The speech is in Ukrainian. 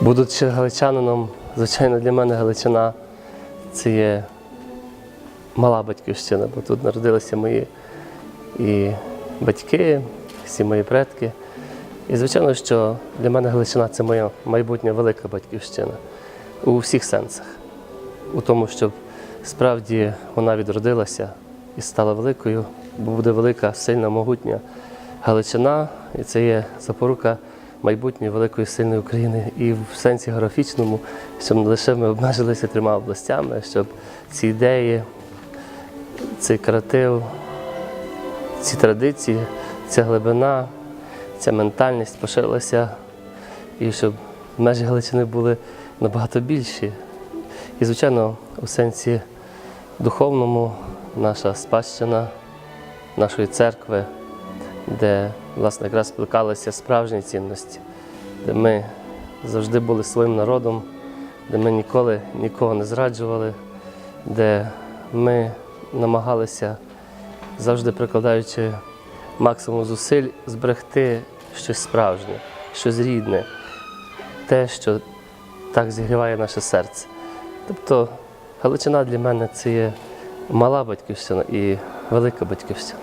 Будучи галичанином, звичайно, для мене Галичина це є мала батьківщина, бо тут народилися мої і батьки, всі мої предки. І звичайно, що для мене Галичина це моя майбутня велика батьківщина у всіх сенсах. У тому, щоб справді вона відродилася і стала великою, бо буде велика, сильна, могутня Галичина, і це є запорука майбутньої великої сильної України і в сенсі географічному, щоб не лише ми обмежилися трьома областями, щоб ці ідеї, цей креатив, ці традиції, ця глибина, ця ментальність поширилася, і щоб межі Галичини були набагато більші. І, звичайно, у сенсі духовному наша спадщина нашої церкви, де, власне, якраз спликалися справжні цінності, де ми завжди були своїм народом, де ми ніколи нікого не зраджували, де ми намагалися, завжди прикладаючи максимум зусиль, зберегти щось справжнє, щось рідне, те, що так зігріває наше серце. Тобто Галичина для мене це є мала батьківщина і велика батьківщина.